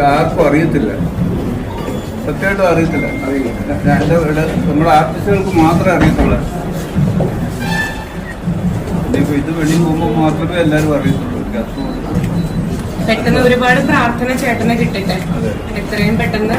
ആർക്കും അറിയത്തില്ല. സത്യമായിട്ടും അറിയത്തില്ല. അറിയില്ല. എന്റെ ഇവിടെ നമ്മുടെ ആർട്ടിസ്റ്റുകൾക്ക് മാത്രമേ അറിയത്തുള്ളൂ. ഇനിയിപ്പോൾ ഇത് വെളിയിൽ പോകുമ്പോൾ മാത്രമേ എല്ലാവരും അറിയത്തുള്ളൂ. പെട്ടെന്ന് ഒരുപാട് പ്രാർത്ഥന ചേട്ടന് കിട്ടട്ടെ. എത്രയും പെട്ടെന്ന്.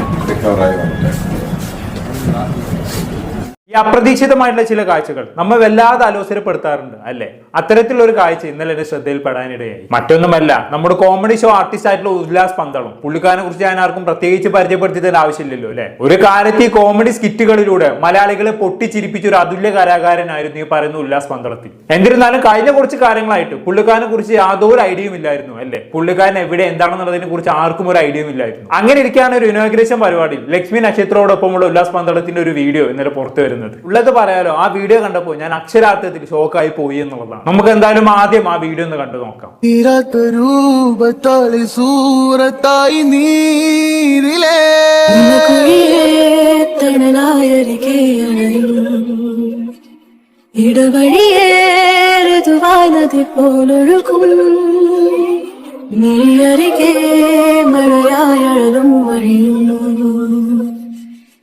ഈ അപ്രതീക്ഷിതമായിട്ടുള്ള ചില കാഴ്ചകൾ നമ്മൾ വല്ലാതെ ആലോചനപ്പെടുത്താറുണ്ട് അല്ലെ? അത്തരത്തിലുള്ള ഒരു കാഴ്ച ഇന്നലെ എന്റെ ശ്രദ്ധയിൽപ്പെടാനിടയായി. മറ്റൊന്നുമല്ല നമ്മുടെ കോമഡി ഷോ ആർട്ടിസ്റ്റ് ആയിട്ടുള്ള ഉല്ലാസ് പന്തളം. പുള്ളിക്കാരനെ കുറിച്ച് ഞാൻ ആർക്കും പ്രത്യേകിച്ച് പരിചയപ്പെടുത്തിയതിന്റെ ആവശ്യമില്ലല്ലോ അല്ലെ? ഒരു കാലത്ത് ഈ കോമഡി സ്കിറ്റുകളിലൂടെ മലയാളികളെ പൊട്ടിച്ചിരിപ്പിച്ച ഒരു അതുല്യ കലാകാരനായിരുന്നു ഈ പറയുന്ന ഉല്ലാസ് പന്തളത്തിൽ. എന്നിരുന്നാലും കഴിഞ്ഞ കുറച്ച് കാര്യങ്ങളായിട്ട് പുള്ളിക്കാരനെ കുറിച്ച് യാതൊരു ഐഡിയയും ഇല്ലായിരുന്നു അല്ലെ? പുള്ളിക്കാരൻ എവിടെ എന്താണെന്നുള്ളതിനെ കുറിച്ച് ആർക്കും ഒരു ഐഡിയയും ഇല്ലായിരുന്നു. അങ്ങനെ ഇരിക്കുകയാണ് ഒരു ഇനോഗ്രേഷൻ പരിപാടി. ലക്ഷ്മി നക്ഷത്രോടൊപ്പമുള്ള ഉല്ലാസ് പന്തളത്തിന്റെ ഒരു വീഡിയോ ഇന്നലെ പുറത്തു വരുന്നത്. ഉള്ളത് പറയാലോ ആ വീഡിയോ കണ്ടപ്പോൾ ഞാൻ അക്ഷരാർത്ഥത്തിൽ ഷോക്കായി പോയി എന്നുള്ളതാണ്. നമുക്ക് എന്തായാലും ആദ്യം ആ വീഡിയോ ഒന്ന് കണ്ടു നോക്കാം. തീരാത്ത രൂപത്താളി സൂറത്തായി നീരിലേ. മഴയായഴലും വഴിയുന്നു.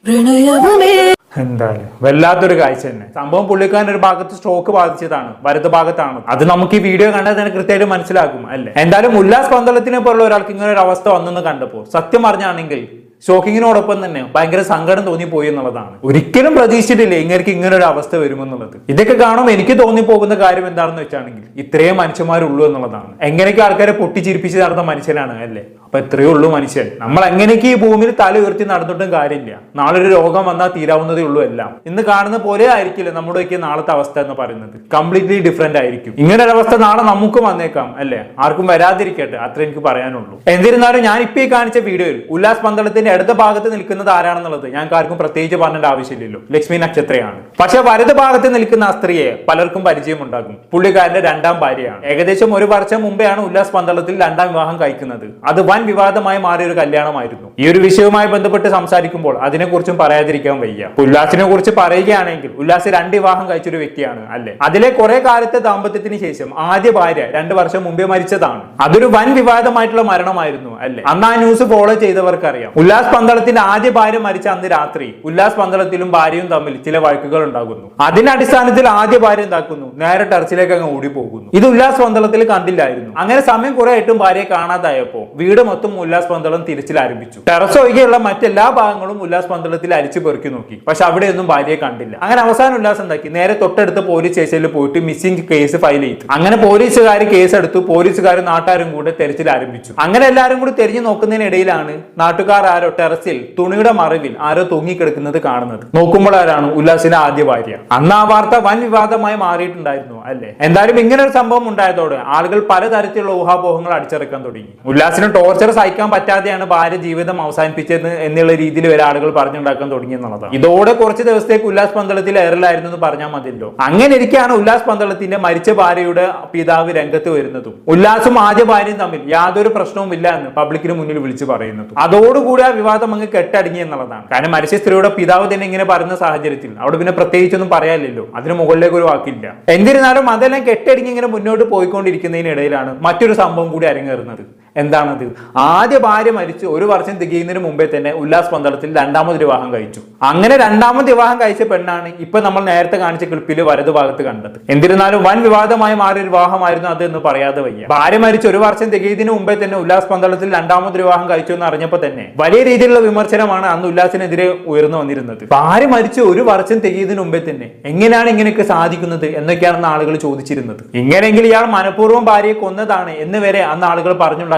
പ്രണയവുമേ എന്തായാലും. വല്ലാത്തൊരു കാഴ്ച തന്നെ. സംഭവം പുള്ളിക്കാരൻ ഒരു ഭാഗത്ത് സ്ട്രോക്ക് ബാധിച്ചതാണ്. വലത് ഭാഗത്താണ്. അത് നമുക്ക് ഈ വീഡിയോ കണ്ടാൽ തന്നെ കൃത്യമായിട്ട് മനസ്സിലാക്കും അല്ലേ? എന്തായാലും ഉല്ലാസ് പന്തളത്തിനെ പോലുള്ള ഒരാൾക്ക് ഇങ്ങനെ ഒരു അവസ്ഥ വന്നെന്ന് കണ്ടപ്പോൾ സത്യം പറഞ്ഞാണെങ്കിൽ ഷോക്കിങ്ങിനോടൊപ്പം തന്നെ ഭയങ്കര സങ്കടം തോന്നിപ്പോയി എന്നുള്ളതാണ്. ഒരിക്കലും പ്രതീക്ഷിച്ചിട്ടില്ല ഇങ്ങനെ ഇങ്ങനെ ഒരു അവസ്ഥ വരുമെന്നുള്ളത്. ഇതൊക്കെ കാണുമ്പോൾ എനിക്ക് തോന്നിപ്പോകുന്ന കാര്യം എന്താണെന്ന് വെച്ചാണെങ്കിൽ ഇത്രയും മനുഷ്യന്മാരുള്ളൂ എന്നുള്ളതാണ്. എങ്ങനെയൊക്കെ ആൾക്കാരെ പൊട്ടിച്ചിരിപ്പിച്ച് നടന്ന മനുഷ്യനാണ് അല്ലേ? അപ്പൊ എത്രയേ ഉള്ളൂ മനുഷ്യൻ. നമ്മൾ എങ്ങനെയൊക്കെ ഈ ഭൂമിയിൽ തല ഉയർത്തി നടന്നിട്ടും കാര്യമില്ല. നാളെ ഒരു രോഗം വന്നാൽ തീരാവുന്നതേ ഉള്ളൂ എല്ലാം. ഇന്ന് കാണുന്ന പോലെ ആയിരിക്കില്ല നമ്മുടെയൊക്കെ നാളത്തെ അവസ്ഥ എന്ന് പറയുന്നത്. കംപ്ലീറ്റ്ലി ഡിഫറെന്റ് ആയിരിക്കും. ഇങ്ങനെ ഒരു അവസ്ഥ നാളെ നമുക്കും വന്നേക്കാം അല്ലേ? ആർക്കും വരാതിരിക്കട്ടെ അത്ര എനിക്ക് പറയാനുള്ളൂ. എന്നിരുന്നാലും ഞാൻ ഇപ്പൊ ഈ കാണിച്ച വീഡിയോയിൽ ഉല്ലാസ് പന്തളത്തിന്റെ ഇടത് ഭാഗത്ത് നിൽക്കുന്നത് ആരാണെന്നുള്ളത് ഞാൻ ആർക്കും പ്രത്യേകിച്ച് പറഞ്ഞേണ്ട ആവശ്യമില്ലല്ലോ. ലക്ഷ്മി നക്ഷത്രയാണ്. പക്ഷെ വലത് ഭാഗത്ത് നിൽക്കുന്ന ആ സ്ത്രീയെ പലർക്കും പരിചയമുണ്ടാകും പുള്ളിക്കാരന്റെ രണ്ടാം ഭാര്യയാണ്. ഏകദേശം ഒരു വർഷം മുമ്പെയാണ് ഉല്ലാസ് പന്തളത്തിൽ രണ്ടാം വിവാഹം കഴിക്കുന്നത്. അത് വൻ വിവാദമായി മാറിയ ഒരു കല്യാണമായിരുന്നു. ഈ ഒരു വിഷയവുമായി ബന്ധപ്പെട്ട് സംസാരിക്കുമ്പോൾ അതിനെക്കുറിച്ചും പറയാതിരിക്കാൻ വയ്യ. ഉല്ലാസിനെ കുറിച്ച് പറയുകയാണെങ്കിൽ ഉല്ലാസ് രണ്ട് വിവാഹം കഴിച്ചൊരു വ്യക്തിയാണ് അല്ലെ? അതിലെ കുറെ കാലത്തെ ദാമ്പത്യത്തിന് ശേഷം ആദ്യ ഭാര്യ രണ്ട് വർഷം മുമ്പേ മരിച്ചതാണ്. അതൊരു വൻ വിവാദമായിട്ടുള്ള മരണമായിരുന്നു അല്ലെ? അന്ന് ആ ന്യൂസ് ഫോളോ ചെയ്തവർക്കറിയാം. ഉല്ലാസ് പന്തളത്തിന്റെ ആദ്യ ഭാര്യ മരിച്ച അന്ന് രാത്രി ഉല്ലാസ് പന്തളത്തിലും ഭാര്യയും തമ്മിൽ ചില വഴക്കുകൾ ഉണ്ടാകുന്നു. അതിന്റെ അടിസ്ഥാനത്തിൽ ആദ്യ ഭാര്യ എന്താക്കുന്നു? നേരെ ടെറസിലേക്ക് അങ്ങ് ഓടി പോകുന്നു. ഇത് ഉല്ലാസ് പന്തളത്തിൽ കണ്ടില്ലായിരുന്നു. അങ്ങനെ സമയം കുറെ ആയിട്ടും ഭാര്യയെ കാണാതായപ്പോ വീട് മൊത്തം ഉല്ലാസ് പന്തളം തിരച്ചിൽ ആരംഭിച്ചു. ടെറസ് ഒഴികെയുള്ള മറ്റെല്ലാ ഭാഗങ്ങളും ഉല്ലാസ് പന്തളത്തിൽ അരിച്ചു പെറുക്കി നോക്കി. പക്ഷെ അവിടെയൊന്നും ഭാര്യയെ കണ്ടില്ല. അങ്ങനെ അവസാനം ഉല്ലാസ് എന്താക്കി? നേരെ തൊട്ടടുത്ത പോലീസ് സ്റ്റേഷനിൽ പോയിട്ട് മിസ്സിംഗ് കേസ് ഫയൽ ചെയ്തു. അങ്ങനെ പോലീസുകാർ കേസ് എടുത്തു. പോലീസുകാരും നാട്ടുകാരും കൂടെ തെരച്ചിൽ ആരംഭിച്ചു. അങ്ങനെ എല്ലാവരും കൂടി തെരഞ്ഞു നോക്കുന്നതിനിടയിലാണ് നാട്ടുകാർ ആരോ ടെറസിൽ തുണിയുടെ മറവിൽ ആരോ തൂങ്ങിക്കിടക്കുന്നത് കാണുന്നത്. നോക്കുമ്പോൾ ആരാണ് ഉല്ലാസിന്റെ ആദ്യ ഭാര്യ. അന്ന് ആ വാർത്ത വൻ വിവാദമായി മാറിയിട്ടുണ്ടായിരുന്നു. അല്ലേ? എന്തായാലും ഇങ്ങനെ ഒരു സംഭവം ഉണ്ടായതോടെ ആളുകൾ പലതരത്തിലുള്ള ഊഹാപോഹങ്ങൾ അടിച്ചിറക്കാൻ തുടങ്ങി. ഉല്ലാസിന് ടോർച്ചർ സഹിക്കാൻ പറ്റാതെയാണ് ഭാര്യ ജീവിതം അവസാനിപ്പിച്ചത് എന്നുള്ള രീതിയിൽ വരെ ആളുകൾ പറഞ്ഞുണ്ടാക്കാൻ തുടങ്ങി എന്നുള്ളതാണ് ഇതോടെ കുറച്ച് ദിവസത്തേക്ക് ഉല്ലാസ് പന്തളത്തിൽ എയറിലായിരുന്നു എന്ന് പറഞ്ഞാൽ മതിയല്ലോ. അങ്ങനെ ഇരിക്കെയാണ് ഉല്ലാസ് പന്തളത്തിന്റെ മരിച്ച ഭാര്യയുടെ പിതാവ് രംഗത്ത് വരുന്നതും. ഉല്ലാസും ആദ്യ ഭാര്യയും തമ്മിൽ യാതൊരു പ്രശ്നവും ഇല്ല എന്ന് പബ്ലിക്കിന് മുന്നിൽ വിളിച്ചു പറയുന്നതും. അതോടുകൂടി ആ വിവാദം അങ്ങ് കെട്ടടങ്ങി എന്നുള്ളതാണ്. കാരണം മരിച്ച സ്ത്രീയുടെ പിതാവ് തന്നെ ഇങ്ങനെ പറയുന്ന സാഹചര്യത്തിൽ. അവിടെ പിന്നെ പ്രത്യേകിച്ചൊന്നും പറയാനില്ലല്ലോ. അതിന് മുകളിലേക്ക് ഒരു വാക്കില്ല. എന്നിരുന്നാലും അതെല്ലാം കെട്ടടങ്ങി ഇങ്ങനെ മുന്നോട്ട് പോയിക്കൊണ്ടിരിക്കുന്നതിനിടയിലാണ് മറ്റൊരു സംഭവം കൂടി അരങ്ങേറുന്നത്. എന്താണത്? ആദ്യ ഭാര്യ മരിച്ച് ഒരു വർഷം തികയുന്നതിന് മുമ്പേ തന്നെ ഉല്ലാസ് പന്തളത്തിൽ രണ്ടാമത് വിവാഹം കഴിച്ചു. അങ്ങനെ രണ്ടാമത് വിവാഹം കഴിച്ച പെണ്ണാണ് ഇപ്പൊ നമ്മൾ നേരത്തെ കാണിച്ച ക്ലിപ്പിൽ വലതു ഭാഗത്ത് കണ്ടത്. എന്നിരുന്നാലും വൻ വിവാദമായി മാറിയ വിവാഹമായിരുന്നു അത് എന്ന് പറയാതെ വയ്യ. ഭാര്യ മരിച്ച് ഒരു വർഷം തികയുന്നതിന് മുമ്പേ തന്നെ ഉല്ലാസ് പന്തളത്തിൽ രണ്ടാമത് വിവാഹം കഴിച്ചു എന്ന് അറിഞ്ഞപ്പോൾ തന്നെ വലിയ രീതിയിലുള്ള വിമർശനമാണ് അന്ന് ഉല്ലാസിനെതിരെ ഉയർന്നു വന്നിരുന്നത്. ഭാര്യ മരിച്ച് ഒരു വർഷം തികയുന്നതിന് മുമ്പേ തന്നെ എങ്ങനെയാണ് ഇങ്ങനെയൊക്കെ സാധിക്കുന്നത് എന്നൊക്കെയാണെന്ന് ആളുകൾ ചോദിച്ചിരുന്നത്. ഇങ്ങനെയെങ്കിൽ ഇയാൾ മനഃപൂർവം ഭാര്യയെ കൊന്നതാണ് എന്ന് വരെ അന്ന് ആളുകൾ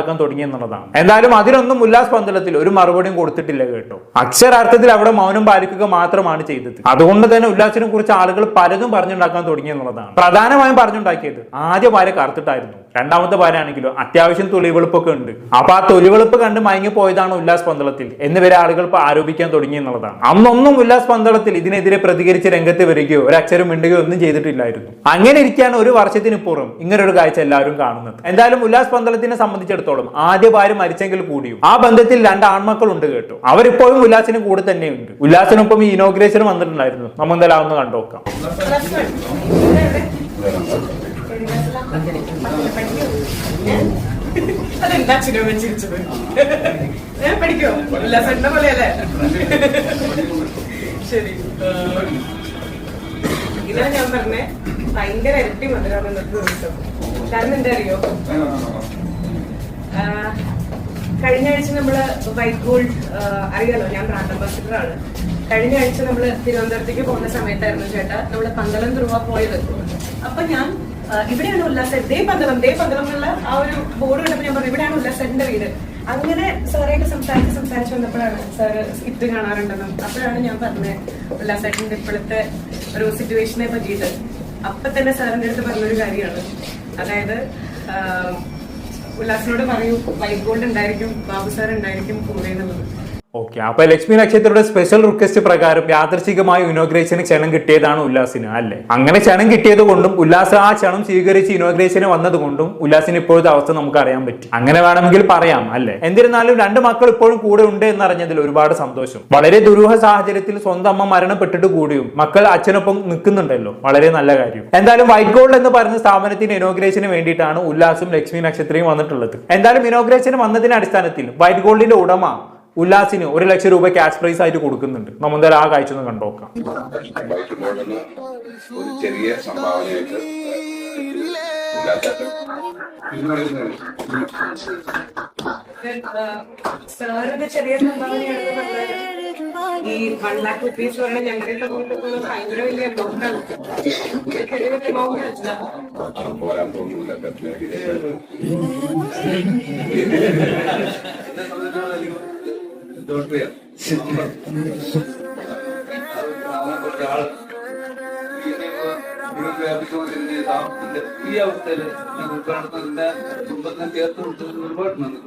പറഞ്ഞുണ്ടാക്കാൻ തുടങ്ങി എന്നുള്ളതാണ്. എന്തായാലും അതിനൊന്നും ഉല്ലാസ് പന്തലത്തിൽ ഒരു മറുപടിയും കൊടുത്തിട്ടില്ല കേട്ടോ. അക്ഷരാർത്ഥത്തിൽ അവിടെ മൗനം പാലിക്കുക മാത്രമാണ് ചെയ്തത്. അതുകൊണ്ട് തന്നെ ഉല്ലാസിനെ കുറിച്ച് ആളുകൾ പലതും പറഞ്ഞുണ്ടാക്കാൻ തുടങ്ങി എന്നുള്ളതാണ്. പ്രധാനമായും പറഞ്ഞുണ്ടാക്കിയത് ആദ്യ ഭാര്യ കറുത്തിട്ടായിരുന്നു. രണ്ടാമത്തെ ഭാര്യ ആണെങ്കിലോ അത്യാവശ്യം തൊലിവെളുപ്പൊക്കെ ഉണ്ട്. അപ്പൊ ആ തൊലിവെളുപ്പ് കണ്ട് മയങ്ങി പോയതാണ് ഉല്ലാസ് പന്തളത്തിൽ എന്നിവരെ ആളുകൾ ഇപ്പൊ ആരോപിക്കാൻ തുടങ്ങി എന്നുള്ളതാണ്. അന്നൊന്നും ഉല്ലാസ് പന്തളത്തിൽ ഇതിനെതിരെ പ്രതികരിച്ച് രംഗത്ത് വരികയോ ഒരു അക്ഷരം മിണ്ടുകയോ ഒന്നും ചെയ്തിട്ടില്ലായിരുന്നു. അങ്ങനെ ഇരിക്കുകയാണ് ഒരു വർഷത്തിന് പുറം ഇങ്ങനെ ഒരു കാഴ്ച എല്ലാവരും കാണുന്നത്. എന്തായാലും ഉല്ലാസ് പന്തളത്തിനെ സംബന്ധിച്ചിടത്തോളം ആദ്യ ഭാര്യ മരിച്ചെങ്കിൽ കൂടിയും. ആ ബന്ധത്തിൽ രണ്ട് ആൺമക്കൾ ഉണ്ട് കേട്ടോ. അവരിപ്പോഴും ഉല്ലാസിന് കൂടെ തന്നെയുണ്ട്. ഉല്ലാസിനൊപ്പം ഈ ഇനോഗ്രേഷൻ വന്നിട്ടുണ്ടായിരുന്നു. നമ്മൾ എന്തായാലും അതൊന്ന് കണ്ടുനോക്കാം അതെന്താ? പഠിക്കോ? പോലെയല്ലേ? ശരി. ഞാൻ പറഞ്ഞേ ഭയങ്കര ഇരട്ടി മധുരമാണ് കാരണം എന്താ അറിയോ? കഴിഞ്ഞ ആഴ്ച നമ്മൾ വൈറ്റ് ഗോൾഡ് അറിയാലോ ഞാൻ ബ്രാൻഡ് അംബാസിഡർ ആണ് കഴിഞ്ഞ ആഴ്ച നമ്മൾ തിരുവനന്തപുരത്തേക്ക് പോകുന്ന സമയത്തായിരുന്നു ചേട്ടാ നമ്മൾ പന്തളം ധ്രുവ പോയത്. അപ്പൊ ഞാൻ ഇവിടെയാണ് ഉല്ലാസ് ദേ പന്തളം ദേ പന്തളം എന്നുള്ള ആ ഒരു ബോർഡ് കണ്ടപ്പോൾ ഞാൻ പറഞ്ഞു ഇവിടെയാണ് ഉല്ലാസേട്ടന്റെ വീട്. അങ്ങനെ സാറായിട്ട് സംസാരിച്ച് സംസാരിച്ച് വന്നപ്പോഴാണ് സാറ് സ്കിറ്റ് കാണാറുണ്ടെന്നും അപ്പോഴാണ് ഞാൻ പറഞ്ഞത് ഉല്ലാസേട്ടന്റെ ഇപ്പോഴത്തെ ഒരു സിറ്റുവേഷനെ പറ്റിയിട്ട്. അപ്പൊ തന്നെ സാറിന്റെ അടുത്ത് പറഞ്ഞൊരു കാര്യമാണ്. അതായത് ഉല്ലാസിനോട് പറയൂ വൈറ്റ് ഗോൾഡ് ഉണ്ടായിരിക്കും ബാബു സാർ ഉണ്ടായിരിക്കും കൂടെ എന്നുള്ളത്. ഓക്കെ അപ്പൊ ലക്ഷ്മി നക്ഷത്രയുടെ സ്പെഷ്യൽ റിക്വസ്റ്റ് പ്രകാരം യാദർശികമായി ഇനോഗ്രേഷന് ക്ഷണം കിട്ടിയതാണ് ഉല്ലാസിന് അല്ലെ? അങ്ങനെ ക്ഷണം കിട്ടിയത് കൊണ്ടും ഉല്ലാസ് ആ ക്ഷണം സ്വീകരിച്ച് ഇനോഗ്രേഷന് വന്നത് കൊണ്ടും ഉല്ലാസിന് ഇപ്പോഴത്തെ അവസ്ഥ നമുക്ക് അറിയാൻ പറ്റും. അങ്ങനെ വേണമെങ്കിൽ പറയാം അല്ലെ? എന്നിരുന്നാലും രണ്ട് മക്കൾ ഇപ്പോഴും കൂടെ ഉണ്ട് എന്നറിഞ്ഞതിൽ ഒരുപാട് സന്തോഷം. വളരെ ദുരൂഹ സാഹചര്യത്തിൽ സ്വന്തം അമ്മ മരണപ്പെട്ടിട്ട് കൂടിയും മക്കൾ അച്ഛനൊപ്പം നിൽക്കുന്നുണ്ടല്ലോ. വളരെ നല്ല കാര്യം. എന്തായാലും വൈറ്റ് ഗോൾഡ് എന്ന് പറയുന്ന സ്ഥാപനത്തിന്റെ ഇനോഗ്രേഷന് വേണ്ടിയിട്ടാണ് ഉല്ലാസും ലക്ഷ്മി നക്ഷത്രയും വന്നിട്ടുള്ളത്. എന്തായാലും ഇനോഗ്രേഷൻ വന്നതിന്റെ അടിസ്ഥാനത്തിൽ വൈറ്റ് ഗോൾഡിന്റെ ഉടമ ഉല്ലാസിന് ഒരു ലക്ഷം രൂപ ക്യാഷ് പ്രൈസ് ആയിട്ട് കൊടുക്കുന്നുണ്ട്. നമ്മൾ എന്തായാലും ആ കാഴ്ച ഒന്ന് കണ്ടോക്കാം ഒരു ചെറിയ സംഭാവനയായിട്ട് ഉല്ലാസേട്ടൻ സാറിന്റെ ചെറിയ ഈ വൺ ലാക്ക് റുപ്പീസ് പറഞ്ഞ ഞങ്ങളുടെ കൊണ്ടുള്ള ഭയങ്കര വലിയ എമൗണ്ട് ആണ്. ചെറിയ എമൗണ്ട് അല്ല പണം പോരാൻ തോന്നുന്നില്ല ഈ അവസ്ഥയിൽ ഉദ്ഘാടനത്തിന്റെ കുടുംബത്തിന് ചേർത്ത് കൊടുത്തതിന് ഒരുപാട് നന്ദി.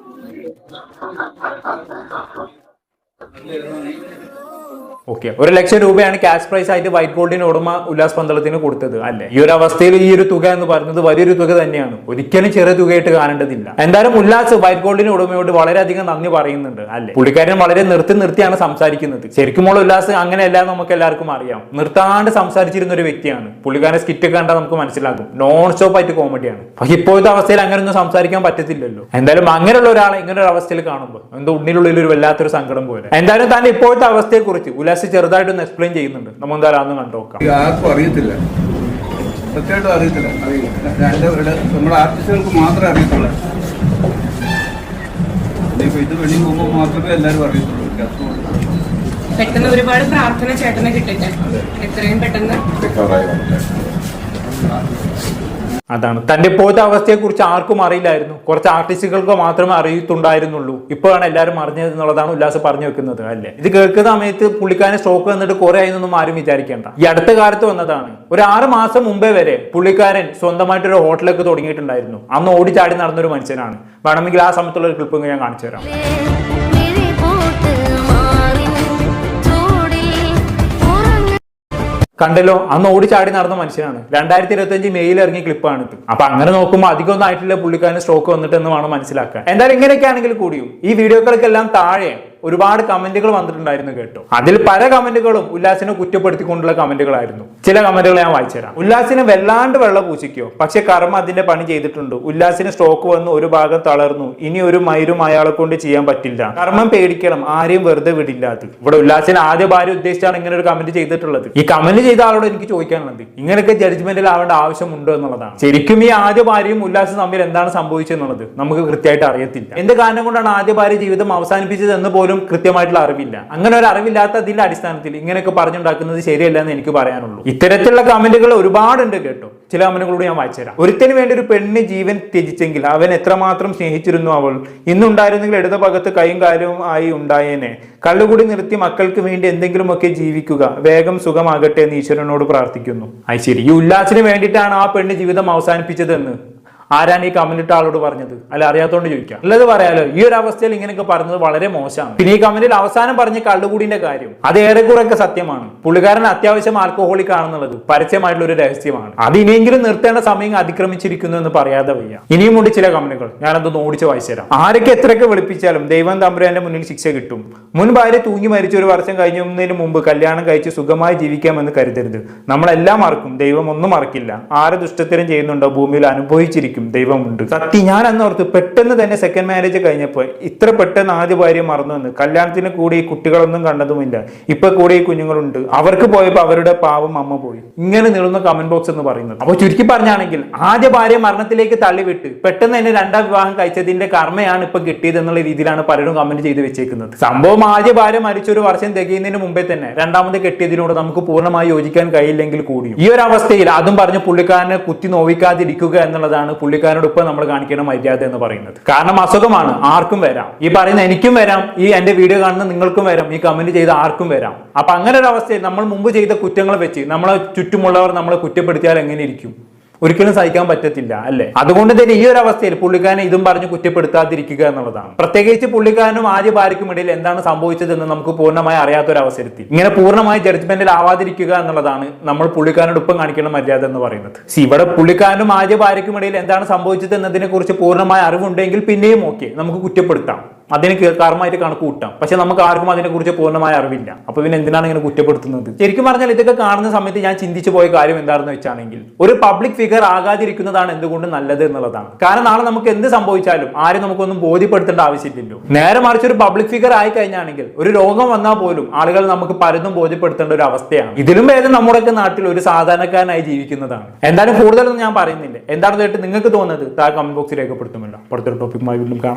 ഓക്കെ ഒരു ലക്ഷം രൂപയാണ് ക്യാഷ് പ്രൈസ് ആയിട്ട് വൈറ്റ് ഗോൾഡിന് ഉടമ ഉല്ലാസ് പന്തളത്തിന് കൊടുത്തത്. അല്ലെ? ഈ ഒരു അവസ്ഥയിൽ ഈ ഒരു തുക എന്ന് പറയുന്നത് വലിയൊരു തുക തന്നെയാണ്. ഒരിക്കലും ചെറിയ തുകയായിട്ട് കാണേണ്ടതില്ല. എന്തായാലും ഉല്ലാസ് വൈറ്റ് ഗോൾഡിന് ഉടമയോട് വളരെയധികം നന്ദി പറയുന്നുണ്ട്. അല്ലെ? പുള്ളിക്കാരൻ വളരെ നിർത്തി നിർത്തിയാണ് സംസാരിക്കുന്നത്. ശരിക്കുമുള്ള ഉല്ലാസ് അങ്ങനെയല്ല നമുക്ക് എല്ലാവർക്കും അറിയാം. നിർത്താണ്ട് സംസാരിച്ചിരുന്ന ഒരു വ്യക്തിയാണ്. പുള്ളിക്കാരൻ സ്കിറ്റ് കണ്ടാൽ നമുക്ക് മനസ്സിലാകും. നോൺ സ്റ്റോപ്പ് ആയിട്ട് കോമഡിയാണ് പക്ഷെ ഇപ്പോഴത്തെ അവസ്ഥയിൽ അങ്ങനെ ഒന്നും സംസാരിക്കാൻ പറ്റത്തില്ലല്ലോ. എന്തായാലും അങ്ങനെയുള്ള ഒരാളെ ഇങ്ങനെ ഒരു അവസ്ഥയിൽ കാണുമ്പോൾ എന്തോ ഉള്ളിലുള്ളിൽ ഒരു വല്ലാത്തൊരു സങ്കടം പോലെ. എന്തായാലും താൻ ഇപ്പോഴത്തെ അവസ്ഥയെ കുറിച്ച് ഉല്ലാസ് ചെറുതായിട്ടൊന്ന് എക്സ്പ്ലെയിൻ ചെയ്യുന്നുണ്ട്. നമ്മൾ എന്തായാലും അന്ന് കണ്ടോക്കാം ഇത് ആർക്കും അറിയത്തില്ല. സത്യമായിട്ടും അറിയത്തില്ല. അറിയില്ല. നമ്മുടെ ആർട്ടിസ്റ്റുകൾക്ക് മാത്രമേ അറിയത്തുള്ളൂ. ഇനിയിപ്പോൾ ഇത് വെളിയിൽ പോകുമ്പോൾ മാത്രമേ എല്ലാവരും അറിയത്തുള്ളൂ. പെട്ടെന്ന് ഒരുപാട് പ്രാർത്ഥന ചേട്ടനെ കിട്ടില്ല എത്രയും പെട്ടെന്ന്. അതാണ്. തന്റെ ഇപ്പോഴത്തെ അവസ്ഥയെ കുറിച്ച് ആർക്കും അറിയില്ലായിരുന്നു. കുറച്ച് ആർട്ടിസ്റ്റുകൾക്ക് മാത്രമേ അറിയത്തുണ്ടായിരുന്നുള്ളൂ. ഇപ്പോഴാണ് എല്ലാവരും അറിഞ്ഞത് എന്നുള്ളതാണ് ഉല്ലാസ് പറഞ്ഞു വെക്കുന്നത് അല്ലേ? ഇത് കേൾക്കുന്ന സമയത്ത് പുള്ളിക്കാരൻ സ്റ്റോക്ക് വന്നിട്ട് കുറെ ആയിരുന്നൊന്നും ആരും വിചാരിക്കേണ്ട. ഈ അടുത്ത കാലത്ത് വന്നതാണ്. ഒരു ആറ് മാസം മുമ്പേ വരെ പുള്ളിക്കാരൻ സ്വന്തമായിട്ട് ഒരു ഹോട്ടലൊക്കെ തുടങ്ങിയിട്ടുണ്ടായിരുന്നു. അന്ന് ഓടിച്ചാടി നടന്നൊരു മനുഷ്യനാണ്. വേണമെങ്കിൽ ആ സമയത്തുള്ള ഒരു ക്ലിപ്പ് ഞാൻ കാണിച്ചു തരാം. കണ്ടല്ലോ അന്ന് ഓടിച്ചാടി നടന്ന മനുഷ്യനാണ്. രണ്ടായിരത്തി ഇരുപത്തി അഞ്ച് മെയിൽ ഇറങ്ങിയ ക്ലിപ്പാണിത് അപ്പൊ അങ്ങനെ നോക്കുമ്പോൾ അധികം ആയിട്ടില്ല പുള്ളിക്കാരന് സ്ട്രോക്ക് വന്നിട്ടെന്ന് വേണം മനസ്സിലാക്കാൻ. എന്തായാലും ഇങ്ങനെയൊക്കെ ആണെങ്കിൽ കൂടിയും ഈ വീഡിയോകൾക്കെല്ലാം താഴെ ഒരുപാട് കമന്റുകൾ വന്നിട്ടുണ്ടായിരുന്നു കേട്ടോ. അതിൽ പല കമന്റുകളും ഉല്ലാസിനെ കുറ്റപ്പെടുത്തിക്കൊണ്ടുള്ള കമന്റുകളായിരുന്നു. ചില കമന്റുകൾ ഞാൻ വായിച്ചുതരാം. ഉല്ലാസിനെ വല്ലാണ്ട് വെള്ള പൂച്ചിക്കോ പക്ഷെ കർമ്മ അതിന്റെ പണി ചെയ്തിട്ടുണ്ട്. ഉല്ലാസിന് സ്ട്രോക്ക് വന്ന് ഒരു ഭാഗം തളർന്നു. ഇനി ഒരു മൈരും അയാളെ കൊണ്ട് ചെയ്യാൻ പറ്റില്ല. കർമ്മം പേടിക്കണം ആരെയും വെറുതെ വിടില്ല അത്. ഇവിടെ ഉല്ലാസിന് ആദ്യ ഭാര്യ ഉദ്ദേശിച്ചാണ് ഇങ്ങനെ ഒരു കമന്റ് ചെയ്തിട്ടുള്ളത്. ഈ കമന്റ് ചെയ്ത ആളോട് എനിക്ക് ചോദിക്കാനുള്ളത് ഇങ്ങനെയൊക്കെ ജഡ്ജ്മെന്റിൽ ആവേണ്ട ആവശ്യമുണ്ടോ എന്നുള്ളതാണ്. ശരിക്കും ഈ ആദ്യ ഭാര്യയും ഉല്ലാസും തമ്മിൽ എന്താണ് സംഭവിച്ചെന്നുള്ളത് നമുക്ക് കൃത്യമായിട്ട് അറിയത്തില്ല. എന്ത് കാരണം കൊണ്ടാണ് ആദ്യ ഭാര്യ ജീവിതം അവസാനിപ്പിച്ചത് എന്ന് പോലും കൃത്യമായിട്ടുള്ള അറിവില്ല. അങ്ങനെ ഒരു അറിവില്ലാത്തതിന്റെ അടിസ്ഥാനത്തിൽ ഇങ്ങനെയൊക്കെ പറഞ്ഞുണ്ടാക്കുന്നത് ശരിയല്ല എന്ന് എനിക്ക് പറയാനുള്ളൂ. ഇത്തരത്തിലുള്ള കമന്റുകൾ ഒരുപാടുണ്ട് കേട്ടോ. ചില കമന്റുകളോട് ഞാൻ വായിച്ചുതരാം. ഒരുത്തിന് വേണ്ടി ഒരു പെണ്ണ് ജീവൻ ത്യജിച്ചെങ്കിൽ അവൻ എത്രമാത്രം സ്നേഹിച്ചിരുന്നു അവൾ? ഇന്നുണ്ടായിരുന്നെങ്കിൽ ഇടത് ഭാഗത്ത് കൈയും കാലും ആയി ഉണ്ടായേനെ. കള്ളുകൂടി നിർത്തി മക്കൾക്ക് വേണ്ടി എന്തെങ്കിലുമൊക്കെ ജീവിക്കുക. വേഗം സുഖമാകട്ടെ എന്ന് ഈശ്വരനോട് പ്രാർത്ഥിക്കുന്നു. അത് ശരി ഈ ഉല്ലാസിന് വേണ്ടിയിട്ടാണ് ആ പെണ്ണ് ജീവിതം അവസാനിപ്പിച്ചതെന്ന്. ആരാണ് ഈ കമന്റിട്ട ആളോട് പറഞ്ഞത്? അല്ല അറിയാത്തോണ്ട് ചോദിക്കാം. അല്ലത് പറയാലോ ഈ ഒരു അവസ്ഥയിൽ ഇങ്ങനെയൊക്കെ പറഞ്ഞത് വളരെ മോശമാണ്. പിന്നെ ഈ കമന്റിൽ അവസാനം പറഞ്ഞ കള്ളുകൂടിന്റെ കാര്യം അത് ഏറെക്കുറെയൊക്കെ സത്യമാണ്. പുള്ളിക്കാരൻ അത്യാവശ്യം ആൽക്കഹോളിക് ആണെന്നുള്ളത് പരസ്യമായിട്ടുള്ള ഒരു രഹസ്യമാണ്. അത് ഇനിയെങ്കിലും നിർത്തേണ്ട സമയം അതിക്രമിച്ചിരിക്കുന്നു എന്ന് പറയാതെ വയ്യ. ഇനിയും ഉണ്ട് ചില കമന്റുകൾ ഞാനതൊന്ന് ഓടിച്ച് വായിച്ചു തരാം. ആരൊക്കെ എത്രയൊക്കെ വിളിപ്പിച്ചാലും ദൈവം തമ്പുരാന്റെ മുന്നിൽ ശിക്ഷ കിട്ടും. മുൻ ഭാര്യ തൂങ്ങി മരിച്ച ഒരു വർഷം കഴിഞ്ഞതിന് മുമ്പ് കല്യാണം കഴിച്ച് സുഖമായി ജീവിക്കാമെന്ന് കരുതരുത്. നമ്മളെല്ലാം മറക്കും. ദൈവം ഒന്നും മറക്കില്ല. ആരെ ദുഷ്ടത്തരം ചെയ്യുന്നുണ്ടോ? ഭൂമിയിൽ അനുഭവിച്ചിരിക്കും. ജീവിക്കും ദൈവമുണ്ട്. സത്യം ഞാൻ അന്ന് ഓർത്ത് പെട്ടെന്ന് തന്നെ സെക്കൻഡ് മാരേജ് കഴിഞ്ഞപ്പോൾ ഇത്ര പെട്ടെന്ന് ആദ്യ ഭാര്യ മറന്നു വന്ന് കല്യാണത്തിന് കൂടി കുട്ടികളൊന്നും കണ്ടതുമില്ല. ഇപ്പൊ കൂടി കുഞ്ഞുങ്ങളുണ്ട്. അവർക്ക് പോയപ്പോൾ അവരുടെ പാവം അമ്മ പോയി. ഇങ്ങനെ നീളുന്ന കമന്റ് ബോക്സ് എന്ന് പറയുന്നത്. അപ്പോൾ ചുരുക്കി പറഞ്ഞാണെങ്കിൽ ആദ്യ ഭാര്യ മരണത്തിലേക്ക് തള്ളിവിട്ട് പെട്ടെന്ന് തന്നെ രണ്ടാം വിവാഹം കഴിച്ചതിന്റെ കർമ്മയാണ് ഇപ്പൊ കിട്ടിയത് എന്നുള്ള രീതിയിലാണ് പലരും കമന്റ് ചെയ്ത് വെച്ചേക്കുന്നത്. സംഭവം ആദ്യ ഭാര്യ മരിച്ച ഒരു വർഷം തികയുന്നതിന് മുമ്പേ തന്നെ രണ്ടാമത് കെട്ടിയതിനോട് നമുക്ക് പൂർണമായി യോജിക്കാൻ കഴിയില്ലെങ്കിൽ കൂടിയും. ഈ ഒരു അവസ്ഥയിൽ അതും പറഞ്ഞ് പുള്ളിക്കാരനെ കുത്തി നോവിക്കാതിരിക്കുക എന്നുള്ളതാണ് പുള്ളിക്കാരനോട് ഇപ്പൊ നമ്മൾ കാണിക്കേണ്ട മര്യാദ എന്ന് പറയുന്നത്. കാരണം അസുഖമാണ് ആർക്കും വരാം. ഈ പറയുന്ന എനിക്കും വരാം ഈ എന്റെ വീഡിയോ കാണുന്ന നിങ്ങൾക്കും വരാം ഈ കമന്റ് ചെയ്ത ആർക്കും വരാം. അപ്പൊ അങ്ങനെ ഒരു അവസ്ഥയിൽ നമ്മൾ മുമ്പ് ചെയ്ത കുറ്റങ്ങൾ വെച്ച് നമ്മളെ ചുറ്റുമുള്ളവർ നമ്മളെ കുറ്റപ്പെടുത്തിയാൽ എങ്ങനെ ഇരിക്കും? ഒരിക്കലും സഹിക്കാൻ പറ്റത്തില്ല അല്ലെ? അതുകൊണ്ട് തന്നെ ഈ ഒരു അവസ്ഥയിൽ പുള്ളിക്കാരനെ ഇതും പറഞ്ഞ് കുറ്റപ്പെടുത്താതിരിക്കുക എന്നുള്ളതാണ്. പ്രത്യേകിച്ച് പുള്ളിക്കാരനും ആദ്യ ഭാര്യയ്ക്കും ഇടയിൽ എന്താണ് സംഭവിച്ചതെന്ന് നമുക്ക് പൂർണമായി അറിയാത്ത ഒരു അവസരത്തിൽ ഇങ്ങനെ പൂർണമായി ജഡ്ജ്മെന്റിൽ ആവാതിരിക്കുക എന്നുള്ളതാണ് നമ്മൾ പുള്ളിക്കാരനോട് ഒപ്പം കാണിക്കേണ്ട മര്യാദ എന്ന് പറയുന്നത്. ഇവിടെ പുള്ളിക്കാരനും ആദ്യ ഭാര്യയ്ക്കും ഇടയിൽ എന്താണ് സംഭവിച്ചത് എന്നതിനെ കുറിച്ച് പൂർണമായ അറിവുണ്ടെങ്കിൽ പിന്നെയും ഓക്കെ നമുക്ക് കുറ്റപ്പെടുത്താം. അതിന് കർമ്മമായിട്ട് കണക്ക് കൂട്ടാം. പക്ഷെ നമുക്ക് ആർക്കും അതിനെക്കുറിച്ച് പൂർണമായ അറിവില്ല. അപ്പൊ പിന്നെ എന്തിനാണ് ഇങ്ങനെ കുറ്റപ്പെടുത്തുന്നത്? ശരിക്കും പറഞ്ഞാൽ ഇതൊക്കെ കാണുന്ന സമയത്ത് ഞാൻ ചിന്തിച്ചു പോയ കാര്യം എന്താണെന്ന് വെച്ചാണെങ്കിൽ ഒരു പബ്ലിക് ഫിഗർ ആകാതിരിക്കുന്നതാണ് എന്തുകൊണ്ട് നല്ലത് എന്നുള്ളതാണ്. കാരണം നാളെ നമുക്ക് എന്ത് സംഭവിച്ചാലും ആരും നമുക്കൊന്നും ബോധ്യപ്പെടുത്തേണ്ട ആവശ്യമില്ലല്ലോ. നേരെ മറിച്ച് ഒരു പബ്ലിക് ഫിഗർ ആയി കഴിഞ്ഞാണെങ്കിൽ ഒരു രോഗം വന്നാൽ പോലും ആളുകൾ നമുക്ക് പലതും ബോധ്യപ്പെടുത്തേണ്ട ഒരു അവസ്ഥയാണ്. ഇതിലും ഭേദം നമ്മുടെയൊക്കെ നാട്ടിൽ ഒരു സാധാരണക്കാരനായി ജീവിക്കുന്നതാണ്. എന്തായാലും കൂടുതലൊന്നും ഞാൻ പറയുന്നില്ല. എന്താണെന്ന് കേട്ട് നിങ്ങൾക്ക് തോന്നുന്നത് താഴെ കമന്റ് ബോക്സിൽ രേഖപ്പെടുത്തുമല്ലോ. അടുത്തൊരു ടോപ്പിക്കുമായി വീണ്ടും കാണാം.